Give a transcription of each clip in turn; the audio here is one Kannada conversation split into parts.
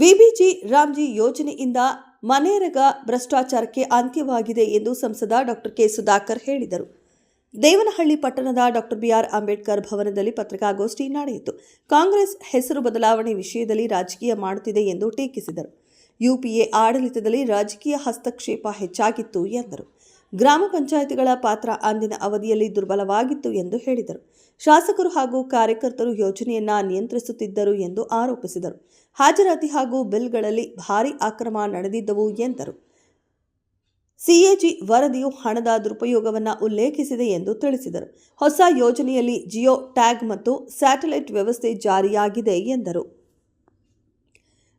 ವಿಬಿಜಿ ರಾಮ್ಜಿ ಯೋಜನೆಯಿಂದ ಮನೆರಗ ಭ್ರಷ್ಟಾಚಾರಕ್ಕೆ ಅಂತ್ಯವಾಗಿದೆ ಎಂದು ಸಂಸದ ಡಾಕ್ಟರ್ ಕೆ ಸುಧಾಕರ್ ಹೇಳಿದರು. ದೇವನಹಳ್ಳಿ ಪಟ್ಟಣದ ಡಾಕ್ಟರ್ ಬಿಆರ್ ಅಂಬೇಡ್ಕರ್ ಭವನದಲ್ಲಿ ಪತ್ರಿಕಾಗೋಷ್ಠಿ ನಡೆಯಿತು. ಕಾಂಗ್ರೆಸ್ ಹೆಸರು ಬದಲಾವಣೆ ವಿಷಯದಲ್ಲಿ ರಾಜಕೀಯ ಮಾಡುತ್ತಿದೆ ಎಂದು ಟೀಕಿಸಿದರು. ಯುಪಿಎ ಆಡಳಿತದಲ್ಲಿ ರಾಜಕೀಯ ಹಸ್ತಕ್ಷೇಪ ಹೆಚ್ಚಾಗಿತ್ತು ಎಂದರು. ಗ್ರಾಮ ಪಂಚಾಯಿತಿಗಳ ಪಾತ್ರ ಅಂದಿನ ಅವಧಿಯಲ್ಲಿ ದುರ್ಬಲವಾಗಿತ್ತು ಎಂದು ಹೇಳಿದರು. ಶಾಸಕರು ಹಾಗೂ ಕಾರ್ಯಕರ್ತರು ಯೋಜನೆಯನ್ನ ನಿಯಂತ್ರಿಸುತ್ತಿದ್ದರು ಎಂದು ಆರೋಪಿಸಿದರು. ಹಾಜರಾತಿ ಹಾಗೂ ಬಿಲ್ಗಳಲ್ಲಿ ಭಾರಿ ಅಕ್ರಮ ನಡೆದಿದ್ದವು ಎಂದರು. ಸಿಎಜಿ ವರದಿಯು ಹಣದ ದುರುಪಯೋಗವನ್ನು ಉಲ್ಲೇಖಿಸಿದೆ ಎಂದು ತಿಳಿಸಿದರು. ಹೊಸ ಯೋಜನೆಯಲ್ಲಿ ಜಿಯೋ ಟ್ಯಾಗ್ ಮತ್ತು ಸ್ಯಾಟಲೈಟ್ ವ್ಯವಸ್ಥೆ ಜಾರಿಯಾಗಿದೆ ಎಂದರು.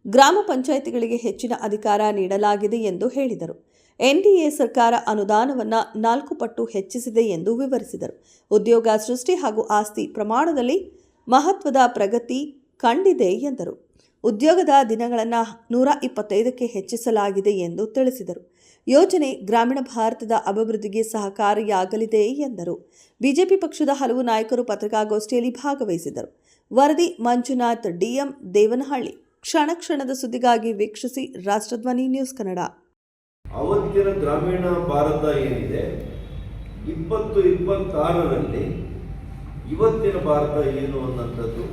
ಗ್ರಾಮ ಪಂಚಾಯಿತಿಗಳಿಗೆ ಹೆಚ್ಚಿನ ಅಧಿಕಾರ ನೀಡಲಾಗಿದೆ ಎಂದು ಹೇಳಿದರು. ಎನ್ಡಿಎ ಸರ್ಕಾರ ಅನುದಾನವನ್ನು ನಾಲ್ಕು ಪಟ್ಟು ಹೆಚ್ಚಿಸಿದೆ ಎಂದು ವಿವರಿಸಿದರು. ಉದ್ಯೋಗ ಸೃಷ್ಟಿ ಹಾಗೂ ಆಸ್ತಿ ಪ್ರಮಾಣದಲ್ಲಿ ಮಹತ್ವದ ಪ್ರಗತಿ ಕಂಡಿದೆ ಎಂದರು. ಉದ್ಯೋಗದ ದಿನಗಳನ್ನು ನೂರ ಇಪ್ಪತ್ತೈದಕ್ಕೆ ಹೆಚ್ಚಿಸಲಾಗಿದೆ ಎಂದು ತಿಳಿಸಿದರು. ಯೋಜನೆ ಗ್ರಾಮೀಣ ಭಾರತದ ಅಭಿವೃದ್ಧಿಗೆ ಸಹಕಾರಿಯಾಗಲಿದೆ ಎಂದರು. ಬಿಜೆಪಿ ಪಕ್ಷದ ಹಲವು ನಾಯಕರು ಪತ್ರಿಕಾಗೋಷ್ಠಿಯಲ್ಲಿ ಭಾಗವಹಿಸಿದರು ವರದಿ ಮಂಜುನಾಥ್, ಡಿಎಂ ದೇವನಹಳ್ಳಿ. ಕ್ಷಣ ಕ್ಷಣದ ಸುದ್ದಿಗಾಗಿ ವೀಕ್ಷಿಸಿ ರಾಷ್ಟ್ರಧ್ವನಿ ನ್ಯೂಸ್ ಕನ್ನಡ. ಅವತ್ತಿನ ಗ್ರಾಮೀಣ ಭಾರತ ಏನಿದೆ? ಇಪ್ಪತ್ತು ಇಪ್ಪತ್ತಾರರಲ್ಲಿ ಇವತ್ತಿನ ಭಾರತ ಏನು ಅನ್ನೋಂಥದ್ದು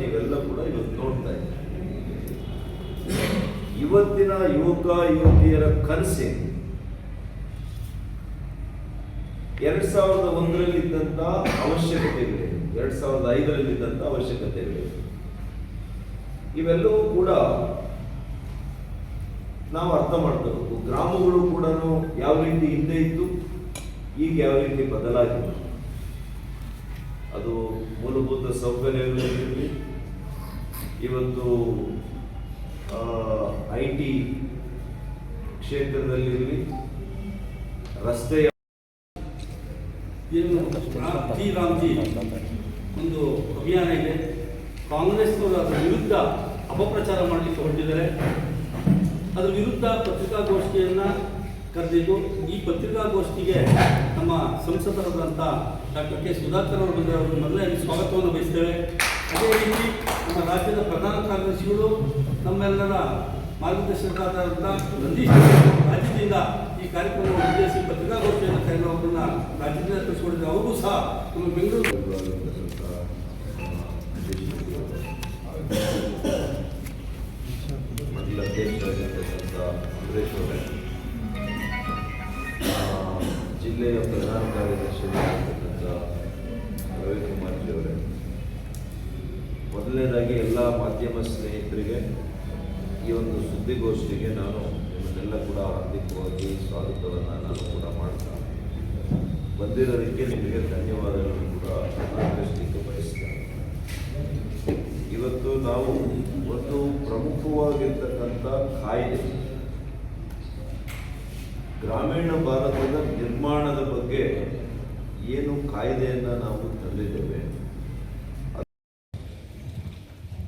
ನೀವೆಲ್ಲ ಕೂಡ ಇವತ್ತು ನೋಡ್ತಾ ಇದ್ದೀರಿ. ಇವತ್ತಿನ ಯುವಕ, ಯುವತಿಯರ ಕನಸೇನು ಎರಡ್ ಸಾವಿರದ ಒಂದರಲ್ಲಿದ್ದಂಥ ಅವಶ್ಯಕತೆಗಳು ಎರಡ್ ಸಾವಿರದ ಐದರಲ್ಲಿದ್ದಂಥ ಅವಶ್ಯಕತೆಗಳು ಇವೆಲ್ಲವೂ ಕೂಡ ನಾವು ಅರ್ಥ ಮಾಡ್ಕೋಬೇಕು. ಗ್ರಾಮಗಳು ಕೂಡ ಯಾವ ರೀತಿ ಹಿಂದೆ ಇತ್ತು, ಈಗ ಯಾವ ರೀತಿ ಬದಲಾಗಿದೆ? ಅದು ಮೂಲಭೂತ ಸೌಕರ್ಯಗಳಿರಲಿ ಇವತ್ತು ಐ ಟಿ ಕ್ಷೇತ್ರದಲ್ಲಿರಲಿ, ರಸ್ತೆಯ ರಾಮ್ಜಿ ಒಂದು ಅಭಿಯಾನ ಇದೆ. ಕಾಂಗ್ರೆಸ್ನವರು ವಿರುದ್ಧ ಅಪಪ್ರಚಾರ ಮಾಡಲಿಕ್ಕೆ ಹೊರಟಿದ್ದಾರೆ. ಅದರ ವಿರುದ್ಧ ಪತ್ರಿಕಾಗೋಷ್ಠಿಯನ್ನು ಕರೆದಿದ್ದು, ಈ ಪತ್ರಿಕಾಗೋಷ್ಠಿಗೆ ನಮ್ಮ ಸಂಸದರಾದಂಥ ಡಾಕ್ಟರ್ ಕೆ. ಸುಧಾಕರ್ ಅವರು ಬಂದರೆ ಅವರು ಮೊದಲೇ ಸ್ವಾಗತವನ್ನು ಬಯಸ್ತೇವೆ. ಅದೇ ರೀತಿ ನಮ್ಮ ರಾಜ್ಯದ ಪ್ರಧಾನ ಕಾರ್ಯದರ್ಶಿಗಳು, ನಮ್ಮೆಲ್ಲರ ಮಾರ್ಗದರ್ಶಕರಾದಂಥ ನಂದೀಶ್ ರಾಜ್ಯದಿಂದ ಈ ಕಾರ್ಯಕ್ರಮವನ್ನು ಉದ್ದೇಶಿಸಿ ಪತ್ರಿಕಾಗೋಷ್ಠಿಯನ್ನು ಕರೆದು ಅವರನ್ನ ರಾಜ್ಯದಿಂದ ತಿಳಿಸ್ಕೊಂಡಿದ್ದೆ ಅವರು ಸಹ ನಮ್ಮ ಬೆಂಗಳೂರು ಜಿಲ್ಲೆಯ ಪ್ರಧಾನ ಕಾರ್ಯದರ್ಶಿಯಾಗಿರ್ತಕ್ಕಂಥ ರವಿಕುಮಾರ್ ಜಿ ಅವರೇ. ಮೊದಲನೇದಾಗಿ ಎಲ್ಲ ಮಾಧ್ಯಮ ಸ್ನೇಹಿತರಿಗೆ ಈ ಒಂದು ಸುದ್ದಿಗೋಷ್ಠಿಗೆ ನಾನು ನಿಮ್ಮನ್ನೆಲ್ಲ ಕೂಡ ಹಾರ್ದಿಕವಾಗಿ ಸ್ವಾಗತವನ್ನು ನಾನು ಕೂಡ ಮಾಡ್ತಾ ಬಂದಿರೋದಕ್ಕೆ ನಿಮಗೆ ಧನ್ಯವಾದಗಳನ್ನು ಕೂಡ ಅರ್ಪಿಸಲಿಕ್ಕೆ ಬಯಸ್ತೇನೆ. ಇವತ್ತು ನಾವು ಒಂದು ಪ್ರಮುಖವಾಗಿರ್ತಕ್ಕಂಥ ಕಾಯ್ದೆ ಗ್ರಾಮೀಣ ಭಾರತದ ನಿರ್ಮಾಣದ ಬಗ್ಗೆ ಏನು ಕಾಯ್ದೆಯನ್ನು ನಾವು ತಂದಿದ್ದೇವೆ?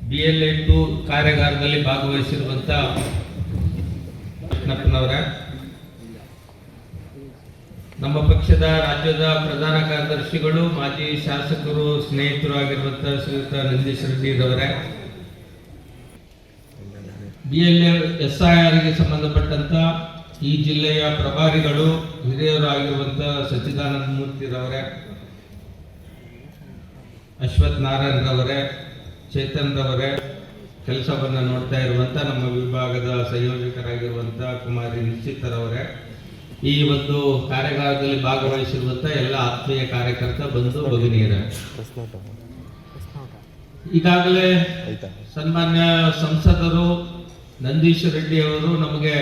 ಬಿ ಎಲ್ ಎ ಟು ಕಾರ್ಯಾಗಾರದಲ್ಲಿ ಭಾಗವಹಿಸಿರುವಂತ ಕೃಷ್ಣಪ್ಪನವರ, ನಮ್ಮ ಪಕ್ಷದ ರಾಜ್ಯದ ಪ್ರಧಾನ ಕಾರ್ಯದರ್ಶಿಗಳು, ಮಾಜಿ ಶಾಸಕರು, ಸ್ನೇಹಿತರು ಆಗಿರುವಂತಹ ಶ್ರೀಯುತ ನಂದೀಶ್ ರೆಡ್ಡಿರವರೇ ಬಿ ಎಲ್ ಎಸ್ ಐ ಆರ್ಗೆ ಸಂಬಂಧಪಟ್ಟಂತ ಈ ಜಿಲ್ಲೆಯ ಪ್ರಭಾರಿಗಳು ಹಿರಿಯರು ಆಗಿರುವಂತ ಸಚ್ಚಿದಾನಂದ ಮೂರ್ತಿರವರೇ ಅಶ್ವಥ್ ನಾರಾಯಣ್ ರವರೇ ಚೇತನ್ ರವರೇ ಕೆಲಸವನ್ನು ನೋಡ್ತಾ ಇರುವಂತ ನಮ್ಮ ವಿಭಾಗದ ಸಂಯೋಜಕರಾಗಿರುವಂತ ಕುಮಾರಿ ನಿಶ್ಚಿತರವರೇ ಈ ಒಂದು ಕಾರ್ಯಾಗಾರದಲ್ಲಿ ಭಾಗವಹಿಸಿರುವಂತ ಎಲ್ಲ ಆತ್ಮೀಯ ಕಾರ್ಯಕರ್ತ ಬಂಧು ಭಗಿನಿಯರ. ಈಗಾಗಲೇ ಸನ್ಮಾನ್ಯ ಸಂಸದರು ನಂದೀಶ್ ರೆಡ್ಡಿ ಅವರು ನಮಗೆ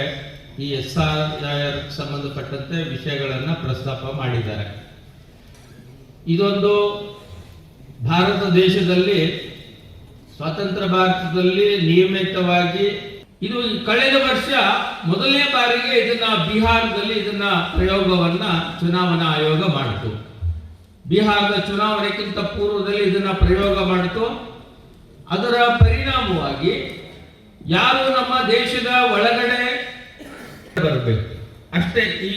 ಈ ಎಸ್ ಆರ್ ಸಂಬಂಧಪಟ್ಟಂತೆ ವಿಷಯಗಳನ್ನ ಪ್ರಸ್ತಾಪ ಮಾಡಿದ್ದಾರೆ. ಇದೊಂದು ಭಾರತ ದೇಶದಲ್ಲಿ, ಸ್ವಾತಂತ್ರ್ಯ ಭಾರತದಲ್ಲಿ ನಿಯಮಿತವಾಗಿ ಇದು ಕಳೆದ ವರ್ಷ ಮೊದಲನೇ ಬಾರಿಗೆ ಇದನ್ನ ಬಿಹಾರದಲ್ಲಿ ಇದನ್ನ ಪ್ರಯೋಗವನ್ನ ಚುನಾವಣಾ ಆಯೋಗ ಮಾಡಿತು. ಬಿಹಾರದ ಚುನಾವಣೆಗಿಂತ ಪೂರ್ವದಲ್ಲಿ ಇದನ್ನ ಪ್ರಯೋಗ ಮಾಡಿತು. ಅದರ ಪರಿಣಾಮವಾಗಿ ಯಾರು ನಮ್ಮ ದೇಶದ ಒಳಗಡೆ ಬರಬೇಕು ಅಷ್ಟೇ ಈ